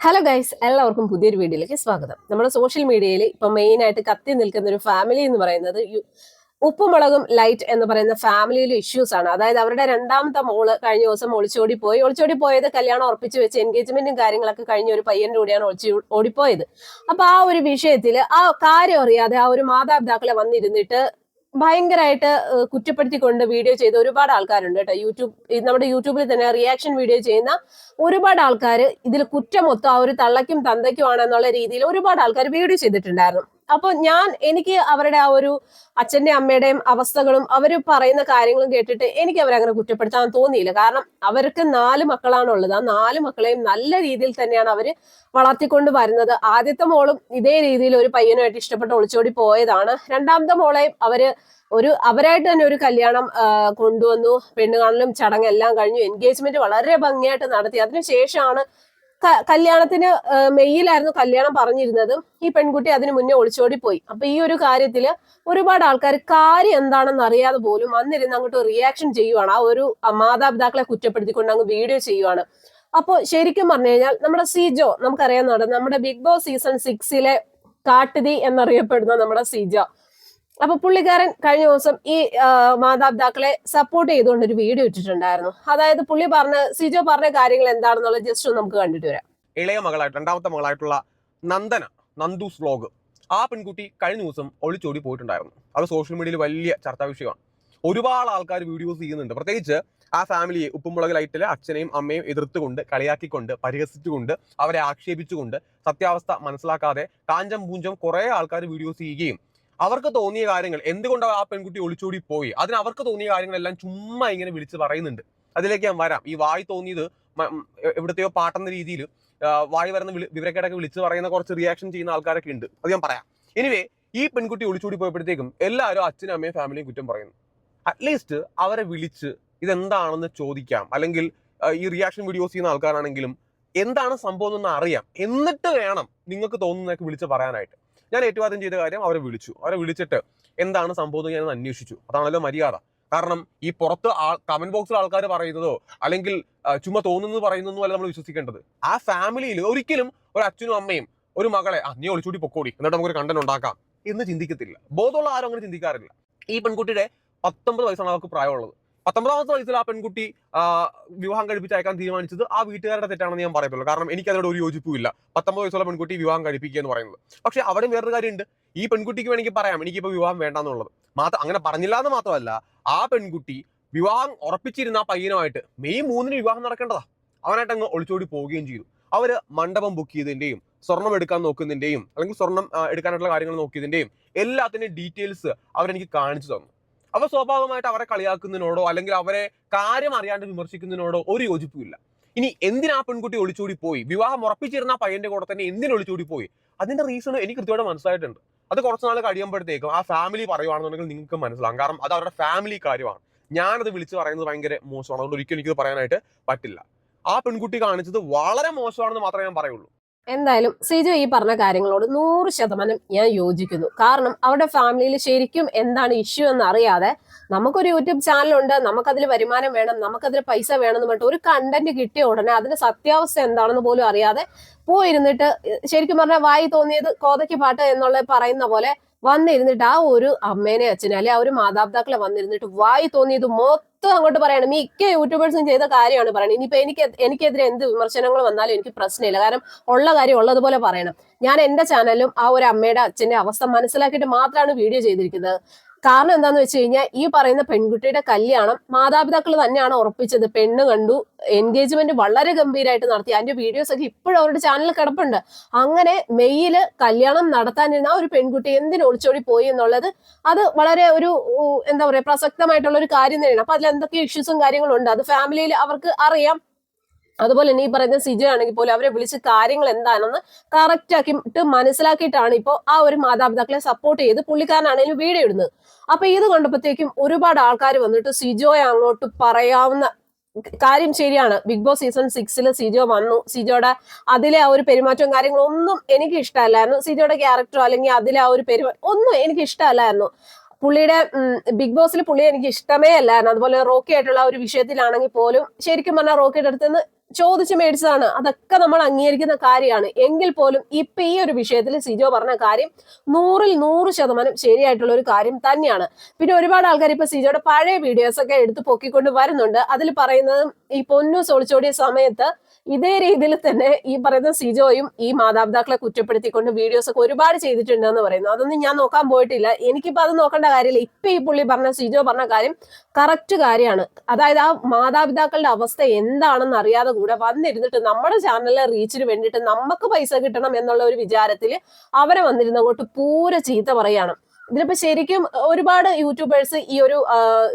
Hello guys എല്ലാവർക്കും പുതിയൊരു വീഡിയോയിലേക്ക് സ്വാഗതം. നമ്മുടെ സോഷ്യൽ മീഡിയയിൽ ഇപ്പൊ മെയിൻ ആയിട്ട് കത്തി നിൽക്കുന്ന ഒരു ഫാമിലി എന്ന് പറയുന്നത് ഉപ്പുമുളകും ലൈറ്റ് എന്ന് പറയുന്ന ഫാമിലിയിലെ ഇഷ്യൂസ് ആണ്. അതായത് അവരുടെ രണ്ടാമത്തെ മോൾ കഴിഞ്ഞ ദിവസം ഒളിച്ചോടി പോയി. ഒളിച്ചോടി പോയത് കല്യാണം ഉറപ്പിച്ചു വെച്ച് എൻഗേജ്മെന്റും കാര്യങ്ങളൊക്കെ കഴിഞ്ഞ ഒരു പയ്യന്റെ കൂടെയാണ് ഒളിച്ചു ഓടിപ്പോയത്. അപ്പൊ ആ ഒരു വിഷയത്തിൽ ആ കാര്യം അറിയാതെ ആ ഒരു മാതാപിതാക്കളെ വന്നിരുന്നിട്ട് ഭയങ്കരമായിട്ട് കുറ്റപ്പെടുത്തിക്കൊണ്ട് വീഡിയോ ചെയ്ത ഒരുപാട് ആൾക്കാരുണ്ട് കേട്ടോ. യൂട്യൂബ് നമ്മുടെ യൂട്യൂബിൽ തന്നെ റിയാക്ഷൻ വീഡിയോ ചെയ്യുന്ന ഒരുപാട് ആൾക്കാർ ഇതിൽ കുറ്റമൊത്തം ആ ഒരു തള്ളയ്ക്കും തന്തയ്ക്കും എന്നുള്ള രീതിയിൽ ഒരുപാട് ആൾക്കാർ വീഡിയോ ചെയ്തിട്ടുണ്ടായിരുന്നു. അപ്പോൾ ഞാൻ എനിക്ക് അവരുടെ ആ ഒരു അച്ഛന്റെ അമ്മയുടെയും അവസ്ഥകളും അവർ പറയുന്ന കാര്യങ്ങളും കേട്ടിട്ട് എനിക്ക് അവരെ അങ്ങനെ കുറ്റപ്പെടുത്താൻ തോന്നിയില്ല. കാരണം അവർക്ക് നാല് മക്കളാണുള്ളത്. ആ നാല് മക്കളെയും നല്ല രീതിയിൽ തന്നെയാണ് അവർ വളർത്തിക്കൊണ്ട് വരുന്നത്. ആദ്യത്തെ മോളും ഇതേ രീതിയിൽ ഒരു പയ്യനുമായിട്ട് ഇഷ്ടപ്പെട്ട് ഒളിച്ചോടി പോയതാണ്. രണ്ടാമത്തെ മോളെയും അവർ ഒരു അവരായിട്ട് തന്നെ ഒരു കല്യാണം കൊണ്ടുവന്നു. പെണ്ണുകാണലും ചടങ്ങെല്ലാം കഴിഞ്ഞു. എൻഗേജ്മെന്റ് വളരെ ഭംഗിയായിട്ട് നടത്തി. അതിനുശേഷമാണ് കല്യാണത്തിന് മെയ്യിലായിരുന്നു കല്യാണം പറഞ്ഞിരുന്നത് ഈ പെൺകുട്ടി അതിന് മുന്നേ ഒളിച്ചോടി പോയി അപ്പൊ ഈ ഒരു കാര്യത്തിൽ ഒരുപാട് ആൾക്കാർ കാര്യം എന്താണെന്ന് അറിയാതെ പോലും വന്നിരുന്ന് അങ്ങോട്ട് റിയാക്ഷൻ ചെയ്യുവാണ്. ആ ഒരു മാതാപിതാക്കളെ കുറ്റപ്പെടുത്തിക്കൊണ്ട് അങ്ങ് വീഡിയോ ചെയ്യുവാണ്. അപ്പോൾ ശരിക്കും പറഞ്ഞു കഴിഞ്ഞാൽ നമ്മുടെ സിജോ നമുക്കറിയാവുന്നതാണ് നമ്മുടെ ബിഗ് ബോസ് സീസൺ സിക്സിലെ കാട്ടുതീ എന്നറിയപ്പെടുന്ന നമ്മുടെ സിജോ. അപ്പൊ പുള്ളിക്കാരൻ കഴിഞ്ഞ ദിവസം ഈ മാതാപിതാക്കളെ സപ്പോർട്ട് ചെയ്തുകൊണ്ട് ഒരു വീഡിയോ ഇട്ടിട്ടുണ്ടായിരുന്നു. അതായത് പുള്ളി പറഞ്ഞ സിജോ പറഞ്ഞ കാര്യങ്ങൾ എന്താണെന്നുള്ളത് ജസ്റ്റ് നമുക്ക് കണ്ടിട്ട് വരാം. ഇളയ മകളായിട്ട് രണ്ടാമത്തെ മകളായിട്ടുള്ള നന്ദന നന്ദൂസ് വ്ലോഗ് ആ പെൺകുട്ടി കഴിഞ്ഞ ദിവസം ഒളിച്ചോടി പോയിട്ടുണ്ടായിരുന്നു. അത് സോഷ്യൽ മീഡിയയിൽ വലിയ ചർച്ചാ വിഷയമാണ്. ഒരുപാട് ആൾക്കാർ വീഡിയോസ് ചെയ്യുന്നുണ്ട്. പ്രത്യേകിച്ച് ആ ഫാമിലിയെ ഉപ്പുമുളക് ലൈറ്റിലെ അച്ഛനെയും അമ്മയും എതിർത്തുകൊണ്ട് കളിയാക്കിക്കൊണ്ട് പരിഹസിച്ചുകൊണ്ട് അവരെ ആക്ഷേപിച്ചുകൊണ്ട് സത്യാവസ്ഥ മനസ്സിലാക്കാതെ കാഞ്ചം പൂഞ്ചം കുറേ ആൾക്കാർ വീഡിയോസ് ചെയ്യുകയും അവർക്ക് തോന്നിയ കാര്യങ്ങൾ എന്തുകൊണ്ട് ആ പെൺകുട്ടി ഒളിച്ചോടി പോയി? അതിന് അവർക്ക് തോന്നിയ കാര്യങ്ങളെല്ലാം ചുമ്മാ ഇങ്ങനെ വിളിച്ച് പറയുന്നുണ്ട്. അതിലേക്ക് ഞാൻ വരാം. ഈ വായി തോന്നിയത് എവിടത്തെയോ പാട്ടെന്ന രീതിയിൽ വായി വരുന്ന വിവരക്കേടൊക്കെ വിളിച്ച് പറയുന്ന കുറച്ച് റിയാക്ഷൻ ചെയ്യുന്ന ആൾക്കാരൊക്കെ ഉണ്ട്. അത് ഞാൻ പറയാം. എനിവേ ഈ പെൺകുട്ടി ഒളിച്ചോടി പോയപ്പോഴത്തേക്കും എല്ലാവരും അച്ഛനും അമ്മയും ഫാമിലിയും കുറ്റം പറയുന്നു. അറ്റ്ലീസ്റ്റ് അവരെ വിളിച്ച് ഇതെന്താണെന്ന് ചോദിക്കാം. അല്ലെങ്കിൽ ഈ റിയാക്ഷൻ വീഡിയോസ് ചെയ്യുന്ന ആൾക്കാരാണെങ്കിലും എന്താണ് സംഭവം എന്ന് അറിയാം. എന്നിട്ട് വേണം നിങ്ങൾക്ക് തോന്നുന്നതൊക്കെ വിളിച്ച് പറയാനായിട്ട്. ഞാൻ ഏറ്റുവാദം ചെയ്ത കാര്യം അവരെ വിളിച്ചു. അവരെ വിളിച്ചിട്ട് എന്താണ് സംഭവം ഞാൻ അന്വേഷിച്ചു. അതാണല്ലോ മര്യാദ. കാരണം ഈ പുറത്ത് ആ കമന്റ് ബോക്സിൽ ആൾക്കാർ പറയുന്നതോ അല്ലെങ്കിൽ ചുമ്മാ തോന്നുന്നത് പറയുന്നതോ അല്ല നമ്മൾ വിശ്വസിക്കേണ്ടത്. ആ ഫാമിലിയിൽ ഒരിക്കലും ഒരു അച്ഛനും അമ്മയും ഒരു മകളെ ആ നീ ഒളിച്ചൂടി പൊക്കോടി എന്നിട്ട് നമുക്കൊരു കണ്ടന്റ് ഉണ്ടാക്കാം എന്ന് ചിന്തിക്കത്തില്ല. ബോധമുള്ള ആരും അങ്ങനെ ചിന്തിക്കാറില്ല. ഈ പെൺകുട്ടിയുടെ പത്തൊമ്പത് വയസ്സാണ് അവർക്ക് പ്രായമുള്ളത്. പത്തൊമ്പതാമത്തെ വയസ്സിൽ ആ പെൺകുട്ടി വിവാഹം കഴിപ്പിച്ച് അയക്കാൻ തീരുമാനിച്ചത് ആ വീട്ടുകാരുടെ തെറ്റാണെന്ന് ഞാൻ പറയത്തുള്ളൂ. കാരണം എനിക്ക് അതിനോട് ഒരു യോജിപ്പുമില്ല. പത്തൊമ്പത് വയസ്സുള്ള പെൺകുട്ടി വിവാഹം കഴിപ്പിക്കുക എന്ന് പറയുന്നത്. പക്ഷെ അവിടെ വേറൊരു കാര്യമുണ്ട്. ഈ പെൺകുട്ടിക്ക് വേണമെങ്കിൽ പറയാം എനിക്കിപ്പോൾ വിവാഹം വേണ്ടെന്നുള്ളത്. മാത്രം അങ്ങനെ പറഞ്ഞില്ല എന്ന് മാത്രമല്ല ആ പെൺകുട്ടി വിവാഹം ഉറപ്പിച്ചിരുന്ന ആ പയ്യനുമായിട്ട് മെയ് മൂന്നിന് വിവാഹം നടക്കേണ്ടതാ. അവനായിട്ട് അങ്ങ് ഒളിച്ചോടി പോവുകയും ചെയ്തു. അവർ മണ്ഡപം ബുക്ക് ചെയ്തതിന്റെയും സ്വർണം എടുക്കാൻ നോക്കുന്നതിന്റെയും അല്ലെങ്കിൽ സ്വർണം എടുക്കാനായിട്ടുള്ള കാര്യങ്ങൾ നോക്കിയതിന്റെയും എല്ലാത്തിന്റെയും ഡീറ്റെയിൽസ് അവരെനിക്ക് കാണിച്ചു തന്നു. അവ സ്വാഭാവികമായിട്ട് അവരെ കളിയാക്കുന്നതിനോടോ അല്ലെങ്കിൽ അവരെ കാര്യം അറിയാണ്ട് വിമർശിക്കുന്നതിനോടോ ഒരു യോജിപ്പുമില്ല. ഇനി എന്തിനാ പെൺകുട്ടി ഒളിച്ചോടി പോയി? വിവാഹം ഉറപ്പിച്ചിരുന്ന പയ്യന്റെ കൂടെ തന്നെ എന്തിനു ഒളിച്ചോടി പോയി? അതിന്റെ റീസൺ എനിക്ക് കൃത്യമായിട്ട് മനസ്സിലായിട്ടുണ്ട്. അത് കുറച്ച് നാൾ കഴിയുമ്പോഴത്തേക്കും ആ ഫാമിലി പറയുവാണെന്നുണ്ടെങ്കിൽ നിങ്ങൾക്ക് മനസ്സിലാകും കാരണം അത് അവരുടെ ഫാമിലി കാര്യമാണ്. ഞാനത് വിളിച്ച് പറയുന്നത് ഭയങ്കര മോശമാണ്. അതുകൊണ്ട് ഒരിക്കലും എനിക്കത് പറയാനായിട്ട് പറ്റില്ല. ആ പെൺകുട്ടി കാണിച്ചത് വളരെ മോശമാണെന്ന് മാത്രമേ ഞാൻ പറയുള്ളൂ. എന്തായാലും സിജു ഈ പറഞ്ഞ കാര്യങ്ങളോട് നൂറ് ശതമാനം ഞാൻ യോജിക്കുന്നു. കാരണം അവരുടെ ഫാമിലിയിൽ ശരിക്കും എന്താണ് ഇഷ്യൂ എന്ന് അറിയാതെ നമുക്കൊരു യൂട്യൂബ് ചാനലുണ്ട് നമുക്കതിൽ വരുമാനം വേണം നമുക്കതിൽ പൈസ വേണം എന്ന് പറഞ്ഞിട്ട് ഒരു കണ്ടന്റ് കിട്ടിയ ഉടനെ അതിന്റെ സത്യാവസ്ഥ എന്താണെന്ന് പോലും അറിയാതെ പോയിരുന്നിട്ട് ശരിക്കും പറഞ്ഞാൽ വായി തോന്നിയത് കോതയ്ക്ക് പാട്ട് എന്നുള്ള പറയുന്ന പോലെ വന്നിരുന്നിട്ട് ആ ഒരു അമ്മേനെ അച്ഛനെ അല്ലെ ആ ഒരു മാതാപിതാക്കളെ വന്നിരുന്നിട്ട് വായി തോന്നിയത് മൊത്തം അങ്ങോട്ട് പറയണം. മിക്ക യൂട്യൂബേഴ്സും ചെയ്ത കാര്യമാണ് പറയുന്നത് ഇനിയിപ്പോ എനിക്ക് എനിക്കെതിരെ എന്ത് വിമർശനങ്ങൾ വന്നാലും എനിക്ക് പ്രശ്നമില്ല. കാരണം ഉള്ള കാര്യം ഉള്ളതുപോലെ പറയണം. ഞാൻ എന്റെ ചാനലിലും ആ ഒരു അമ്മയുടെ അച്ഛന്റെ അവസ്ഥ മനസ്സിലാക്കിയിട്ട് മാത്രമാണ് വീഡിയോ ചെയ്തിരിക്കുന്നത്. കാരണം എന്താന്ന് വെച്ച് കഴിഞ്ഞാൽ ഈ പറയുന്ന പെൺകുട്ടിയുടെ കല്യാണം മാതാപിതാക്കൾ തന്നെയാണ് ഉറപ്പിച്ചത്. പെണ്ണ് കണ്ടു എൻഗേജ്മെന്റ് വളരെ ഗംഭീരമായിട്ട് നടത്തി. അതിന്റെ വീഡിയോസ് ഒക്കെ ഇപ്പോഴും അവരുടെ ചാനലിൽ കിടപ്പുണ്ട്. അങ്ങനെ മെയ്യിൽ കല്യാണം നടത്താനിരുന്ന ഒരു പെൺകുട്ടി എന്തിനു ഒളിച്ചോടി പോയി എന്നുള്ളത് അത് വളരെ ഒരു എന്താ പറയാ പ്രസക്തമായിട്ടുള്ള ഒരു കാര്യം തന്നെയാണ്. അപ്പൊ അതിൽ എന്തൊക്കെ ഇഷ്യൂസും കാര്യങ്ങളും ഉണ്ട്? അത് ഫാമിലിയിൽ അവർക്ക് അറിയാം. അതുപോലെ തന്നെ ഈ പറയുന്ന സിജു ആണെങ്കിൽ പോലും അവരെ വിളിച്ച് കാര്യങ്ങൾ എന്താണെന്ന് കറക്റ്റ് ആക്കിയിട്ട് മനസ്സിലാക്കിയിട്ടാണ് ഇപ്പോൾ ആ ഒരു മാതാപിതാക്കളെ സപ്പോർട്ട് ചെയ്ത് പുള്ളിക്കാരനാണെങ്കിലും വീഡിയോ ഇടുന്നത്. അപ്പൊ ഇത് കണ്ടപ്പോഴത്തേക്കും ഒരുപാട് ആൾക്കാർ വന്നിട്ട് സിജോയെ അങ്ങോട്ട് പറയാവുന്ന കാര്യം ശരിയാണ്. ബിഗ് ബോസ് സീസൺ സിക്സിൽ സിജോ വന്നു. സിജോയുടെ അതിലെ ആ ഒരു പെരുമാറ്റവും കാര്യങ്ങളും ഒന്നും എനിക്ക് ഇഷ്ടമല്ലായിരുന്നു. സിജോയുടെ ക്യാരക്ടറോ അല്ലെങ്കിൽ അതിലെ ആ ഒരു പെരുമാറ്റം ഒന്നും എനിക്ക് ഇഷ്ടമല്ലായിരുന്നു. പുള്ളിയുടെ ബിഗ് ബോസിൽ പുള്ളി എനിക്ക് ഇഷ്ടമേ അല്ലായിരുന്നു. അതുപോലെ റോക്കി ആയിട്ടുള്ള ഒരു വിഷയത്തിലാണെങ്കിൽ പോലും ശരിക്കും പറഞ്ഞാൽ റോക്കിയുടെ അടുത്ത് നിന്ന് ചോദിച്ചു മേടിച്ചതാണ്. അതൊക്കെ നമ്മൾ അംഗീകരിക്കുന്ന കാര്യമാണ്. എങ്കിൽ പോലും ഇപ്പൊ ഈ ഒരു വിഷയത്തിൽ സിജോ പറഞ്ഞ കാര്യം നൂറിൽ നൂറ് ശതമാനം ശരിയായിട്ടുള്ള ഒരു കാര്യം തന്നെയാണ്. പിന്നെ ഒരുപാട് ആൾക്കാർ ഇപ്പൊ സിജോയുടെ പഴയ വീഡിയോസ് ഒക്കെ എടുത്ത് പൊക്കിക്കൊണ്ട് വരുന്നുണ്ട്. അതിൽ പറയുന്നത് ഈ പൊന്നു സൊളിച്ചോടിയ സമയത്ത് ഇതേ രീതിയിൽ തന്നെ ഈ പറയുന്ന സിജോയും ഈ മാതാപിതാക്കളെ കുറ്റപ്പെടുത്തിക്കൊണ്ട് വീഡിയോസ് ഒക്കെ ഒരുപാട് ചെയ്തിട്ടുണ്ടെന്ന് പറയുന്നു. അതൊന്നും ഞാൻ നോക്കാൻ പോയിട്ടില്ല. എനിക്കിപ്പോ അത് നോക്കേണ്ട കാര്യമില്ല. ഇപ്പൊ ഈ പുള്ളി പറഞ്ഞ സിജോ പറഞ്ഞ കാര്യം കറക്റ്റ് കാര്യമാണ്. അതായത് ആ മാതാപിതാക്കളുടെ അവസ്ഥ എന്താണെന്ന് അറിയാതെ കൂടെ വന്നിരുന്നിട്ട് നമ്മുടെ ചാനലിലെ റീച്ചിന് വേണ്ടിയിട്ട് നമുക്ക് പൈസ കിട്ടണം എന്നുള്ള ഒരു വിചാരത്തിൽ അവരെ വന്നിരുന്ന് അങ്ങോട്ട് പൂര ചീത്ത പറയാണ്. ഇതിലിപ്പോ ശരിക്കും ഒരുപാട് യൂട്യൂബേഴ്സ് ഈ ഒരു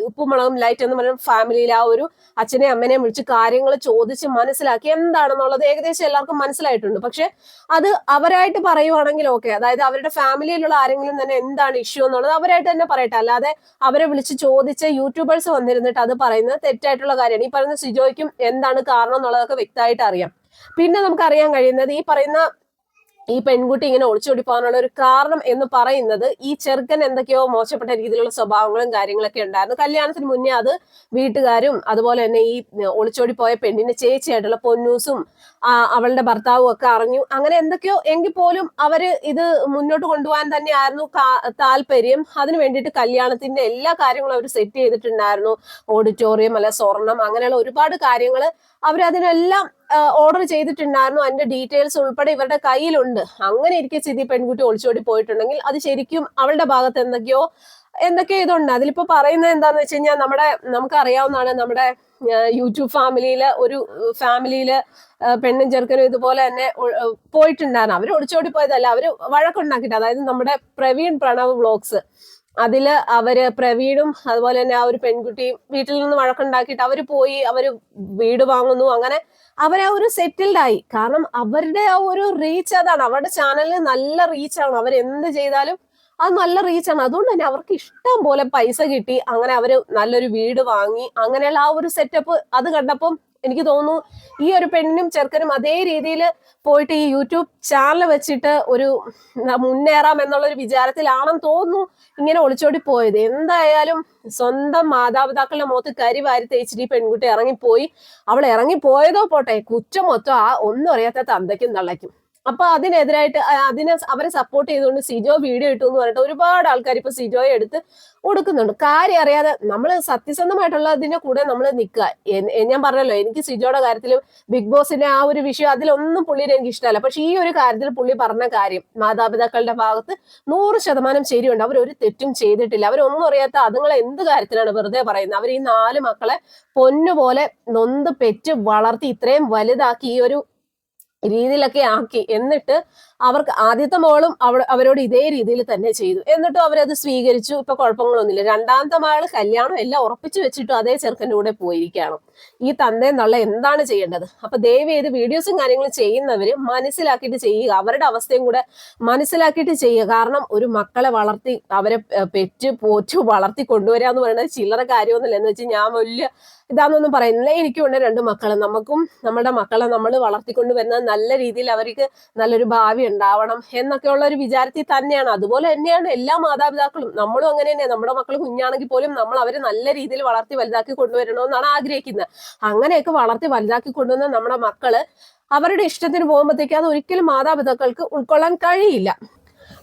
ഉപ്പുമുളകും ലൈറ്റ് എന്ന് പറയുന്ന ഫാമിലിയിൽ ആ ഒരു അച്ഛനെ അമ്മനെയും വിളിച്ച് കാര്യങ്ങൾ ചോദിച്ച് മനസ്സിലാക്കി എന്താണെന്നുള്ളത് ഏകദേശം എല്ലാവർക്കും മനസ്സിലായിട്ടുണ്ട്. പക്ഷെ അത് അവരായിട്ട് പറയുവാണെങ്കിൽ ഓക്കെ അതായത് അവരുടെ ഫാമിലിയിലുള്ള ആരെങ്കിലും തന്നെ എന്താണ് ഇഷ്യൂ എന്നുള്ളത് അവരായിട്ട് തന്നെ പറയട്ടെ. അല്ലാതെ അവരെ വിളിച്ച് ചോദിച്ച് യൂട്യൂബേഴ്സ് വന്നിരുന്നിട്ട് അത് പറയുന്നത് തെറ്റായിട്ടുള്ള കാര്യമാണ്. ഈ പറയുന്ന സിജോയ്ക്കും എന്താണ് കാരണം എന്നുള്ളതൊക്കെ വ്യക്തമായിട്ട് അറിയാം. പിന്നെ നമുക്ക് അറിയാൻ കഴിയുന്നത് ഈ പറയുന്ന ഈ പെൺകുട്ടി ഇങ്ങനെ ഒളിച്ചോടി പോകാനുള്ള ഒരു കാരണം എന്ന് പറയുന്നത് ഈ ചെറുക്കൻ എന്തൊക്കെയോ മോശപ്പെട്ട രീതിയിലുള്ള സ്വഭാവങ്ങളും കാര്യങ്ങളൊക്കെ ഉണ്ടായിരുന്നു. കല്യാണത്തിന് മുന്നേ അത് വീട്ടുകാരും അതുപോലെ തന്നെ ഈ ഒളിച്ചോടി പോയ പെണ്ണിന്റെ ചേച്ചിയായിട്ടുള്ള പൊന്നൂസും അവളുടെ ഭർത്താവും ഒക്കെ അറിഞ്ഞു. അങ്ങനെ എന്തൊക്കെയോ എങ്കിൽ പോലും അവർ ഇത് മുന്നോട്ട് കൊണ്ടുപോകാൻ തന്നെയായിരുന്നു താല്പര്യം. അതിനു വേണ്ടിയിട്ട് കല്യാണത്തിന്റെ എല്ലാ കാര്യങ്ങളും അവർ സെറ്റ് ചെയ്തിട്ടുണ്ടായിരുന്നു. ഓഡിറ്റോറിയം അല്ല സ്വർണം അങ്ങനെയുള്ള ഒരുപാട് കാര്യങ്ങൾ അവരതിനെല്ലാം ഓർഡർ ചെയ്തിട്ടുണ്ടായിരുന്നു. അതിന്റെ ഡീറ്റെയിൽസ് ഉൾപ്പെടെ ഇവരുടെ കയ്യിലുണ്ട്. അങ്ങനെ ഇരിക്കെ സ്ഥിതി പെൺകുട്ടി ഒളിച്ചോടി പോയിട്ടുണ്ടെങ്കിൽ അത് ശരിക്കും അവളുടെ ഭാഗത്ത് എന്തൊക്കെയോ എന്തൊക്കെയോ ഇതുണ്ട്. അതിലിപ്പോ പറയുന്നത് എന്താന്ന് വെച്ച് കഴിഞ്ഞാൽ നമ്മുടെ നമുക്ക് അറിയാവുന്നതാണ് നമ്മുടെ യൂട്യൂബ് ഫാമിലിയിൽ ഒരു ഫാമിലിയിൽ പെണ്ണും ചെറുക്കനും ഇതുപോലെ തന്നെ പോയിട്ടുണ്ടായിരുന്നു. അവർ ഒളിച്ചോടി പോയതല്ല അവർ വഴക്കുണ്ടാക്കിയിട്ട് അതായത് നമ്മുടെ പ്രവീൺ പ്രണവ് വ്ളോഗ്സ്. അതിൽ അവർ പ്രവീണും അതുപോലെ തന്നെ ആ ഒരു പെൺകുട്ടിയും വീട്ടിൽ നിന്ന് വഴക്കുണ്ടാക്കിയിട്ട് അവർ പോയി അവർ വീട് വാങ്ങുന്നു. അങ്ങനെ അവരാ ഒരു സെറ്റിൽഡ് ആയി. കാരണം അവരുടെ ആ ഒരു റീച്ച് അതാണ്. അവരുടെ ചാനലിന് നല്ല റീച്ചാണ് അവർ എന്ത് ചെയ്താലും അത് നല്ല റീച്ചാണ് അതുകൊണ്ട് തന്നെ അവർക്ക് ഇഷ്ടം പോലെ പൈസ കിട്ടി. അങ്ങനെ അവർ നല്ലൊരു വീട് വാങ്ങി. അങ്ങനെയുള്ള ആ ഒരു സെറ്റപ്പ് അത് കണ്ടപ്പം എനിക്ക് തോന്നുന്നു ഈ ഒരു പെണ്ണിനും ചെറുക്കനും അതേ രീതിയിൽ പോയിട്ട് ഈ യൂട്യൂബ് ചാനൽ വെച്ചിട്ട് ഒരു മുന്നേറാം എന്നുള്ള ഒരു വിചാരത്തിലാണെന്ന് തോന്നുന്നു ഇങ്ങനെ ഒളിച്ചോടി പോയത്. എന്തായാലും സ്വന്തം മാതാപിതാക്കളുടെ മുഖത്ത് കരി വാരി തേച്ചിട്ട് ഈ പെൺകുട്ടി ഇറങ്ങിപ്പോയി. അവൾ ഇറങ്ങിപ്പോയതോ പോട്ടെ കുറ്റം മൊത്തം ആ ഒന്നും അറിയാത്ത തന്തയ്ക്കും തള്ളയ്ക്കും. അപ്പൊ അതിനെതിരായിട്ട് അതിനെ അവരെ സപ്പോർട്ട് ചെയ്തുകൊണ്ട് സിജോ വീഡിയോ ഇട്ടു എന്ന് പറഞ്ഞിട്ട് ഒരുപാട് ആൾക്കാർ ഇപ്പൊ സിജോയെ എടുത്ത് കൊടുക്കുന്നുണ്ട് കാര്യം അറിയാതെ നമ്മൾ സത്യസന്ധമായിട്ടുള്ള സത്യസന്ധമായിട്ടുള്ളതിന്റെ കൂടെ നമ്മൾ നിൽക്കുക ഞാൻ പറഞ്ഞല്ലോ എനിക്ക് സിജോയുടെ കാര്യത്തിൽ ബിഗ് ബോസിന്റെ ആ ഒരു വിഷയം അതിലൊന്നും പുള്ളിയുടെ എനിക്ക് ഇഷ്ടമല്ല. പക്ഷെ ഈ ഒരു കാര്യത്തിൽ പുള്ളി പറഞ്ഞ കാര്യം മാതാപിതാക്കളുടെ ഭാഗത്ത് നൂറ് ശതമാനം ശരിയുണ്ട്. അവർ ഒരു തെറ്റും ചെയ്തിട്ടില്ല. അവരൊന്നും അറിയാത്ത അതുങ്ങളെ എന്ത് കാര്യത്തിലാണ് വെറുതെ പറയുന്നത്? അവർ ഈ നാല് മക്കളെ പൊന്നുപോലെ നൊന്ത് പെറ്റ് വളർത്തി ഇത്രയും വലുതാക്കി ഈ ഒരു രീതിയിലൊക്കെ ആക്കി. എന്നിട്ട് അവർക്ക് ആദ്യത്തെ മോളും അവ അവരോട് ഇതേ രീതിയിൽ തന്നെ ചെയ്തു. എന്നിട്ടും അവരത് സ്വീകരിച്ചു. ഇപ്പൊ കുഴപ്പങ്ങളൊന്നുമില്ല. രണ്ടാമത്തെ മകൾ കല്യാണം എല്ലാം ഉറപ്പിച്ചു വെച്ചിട്ടും അതേ ചെറുക്കന്റെ കൂടെ പോയിരിക്കുകയാണ്. ഈ തന്നെ തള്ള എന്താണ് ചെയ്യേണ്ടത്? അപ്പൊ ദയവ് ചെയ്ത് വീഡിയോസും കാര്യങ്ങളും ചെയ്യുന്നവര് മനസ്സിലാക്കിയിട്ട് ചെയ്യുക. അവരുടെ അവസ്ഥയും കൂടെ മനസ്സിലാക്കിയിട്ട് ചെയ്യുക. കാരണം ഒരു മക്കളെ വളർത്തി അവരെ പെറ്റ് പോറ്റു വളർത്തി കൊണ്ടുവരിക എന്ന് പറയുന്നത് ചില്ലറ കാര്യമൊന്നുമില്ല. എന്ന് വെച്ചാൽ ഞാൻ വലിയ ഇതാണെന്നൊന്നും പറയുന്നില്ല എനിക്കുണ്ട് രണ്ട് മക്കളെ. നമുക്കും നമ്മുടെ മക്കളെ നമ്മൾ വളർത്തിക്കൊണ്ടുവരുന്ന നല്ല രീതിയിൽ അവർക്ക് നല്ലൊരു ഭാവി ഉണ്ടാവണം എന്നൊക്കെയുള്ള ഒരു വിചാരത്തിൽ തന്നെയാണ്. അതുപോലെ തന്നെയാണ് എല്ലാ മാതാപിതാക്കളും. നമ്മളും അങ്ങനെ തന്നെ നമ്മുടെ മക്കൾ കുഞ്ഞാണെങ്കിൽ പോലും നമ്മൾ അവരെ നല്ല രീതിയിൽ വളർത്തി വലുതാക്കി കൊണ്ടുവരണമെന്നാണ് ആഗ്രഹിക്കുന്നത്. അങ്ങനെയൊക്കെ വളർത്തി വലുതാക്കി കൊണ്ടുവന്ന നമ്മുടെ മക്കൾ അവരുടെ ഇഷ്ടത്തിന് പോകുമ്പോഴത്തേക്ക് അത് ഒരിക്കലും മാതാപിതാക്കൾക്ക് ഉൾക്കൊള്ളാൻ കഴിയില്ല.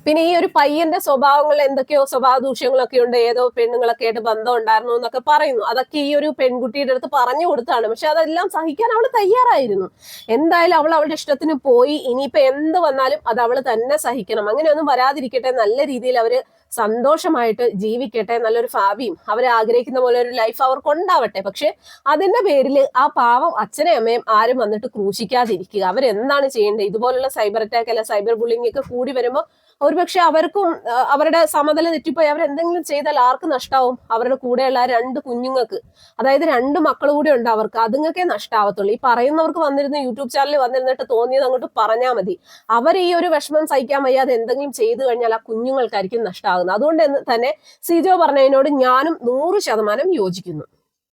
പിന്നെ ഈ ഒരു പയ്യന്റെ സ്വഭാവങ്ങൾ എന്തൊക്കെയോ സ്വഭാവ ദൂഷ്യങ്ങളൊക്കെ ഉണ്ട്. ഏതോ പെണ്ണുങ്ങളൊക്കെ ആയിട്ട് ബന്ധം ഉണ്ടായിരുന്നു എന്നൊക്കെ പറയുന്നു. അതൊക്കെ ഈ ഒരു പെൺകുട്ടിയുടെ അടുത്ത് പറഞ്ഞു കൊടുത്താണ്. പക്ഷെ അതെല്ലാം സഹിക്കാൻ അവൾ തയ്യാറായിരുന്നു. എന്തായാലും അവൾ അവളുടെ ഇഷ്ടത്തിന് പോയി. ഇനിയിപ്പോ എന്ത് വന്നാലും അത് അവൾ തന്നെ സഹിക്കണം. അങ്ങനെയൊന്നും വരാതിരിക്കട്ടെ. നല്ല രീതിയിൽ അവർ സന്തോഷമായിട്ട് ജീവിക്കട്ടെ. നല്ലൊരു ഭാവിയും അവർ ആഗ്രഹിക്കുന്ന പോലെ ഒരു ലൈഫ് അവർക്ക് ഉണ്ടാവട്ടെ. പക്ഷെ അതിന്റെ പേരിൽ ആ പാവം അച്ഛനെയും അമ്മയും ആരും വന്നിട്ട് ക്രൂശിക്കാതിരിക്കുക. അവരെന്താണ് ചെയ്യേണ്ടത്? ഇതുപോലുള്ള സൈബർ അറ്റാക്ക് അല്ല സൈബർ ബുള്ളിംഗ് ഒക്കെ കൂടി വരുമ്പോൾ ഒരുപക്ഷെ അവർക്കും അവരുടെ സമനില തെറ്റിപ്പോയി. അവരെന്തെങ്കിലും ചെയ്താൽ ആർക്ക് നഷ്ടാവും? അവരുടെ കൂടെയുള്ള രണ്ട് കുഞ്ഞുങ്ങൾക്ക്. അതായത് രണ്ട് മക്കൾ കൂടെ ഉണ്ട് അവർക്ക്. അതുങ്ങൾക്കേ നഷ്ടാവത്തുള്ളൂ. ഈ പറയുന്നവർക്ക് വന്നിരുന്ന യൂട്യൂബ് ചാനലിൽ വന്നിരുന്നിട്ട് തോന്നിയത് അങ്ങോട്ട് പറഞ്ഞാൽ മതി. അവർ ഈ ഒരു വിഷമം സഹിക്കാൻ വയ്യാതെ എന്തെങ്കിലും ചെയ്തു കഴിഞ്ഞാൽ ആ കുഞ്ഞുങ്ങൾക്കായിരിക്കും നഷ്ടാകുന്നത് അതുകൊണ്ട് തന്നെ സിജോ പറഞ്ഞതിനോട് ഞാനും നൂറ് ശതമാനം യോജിക്കുന്നു.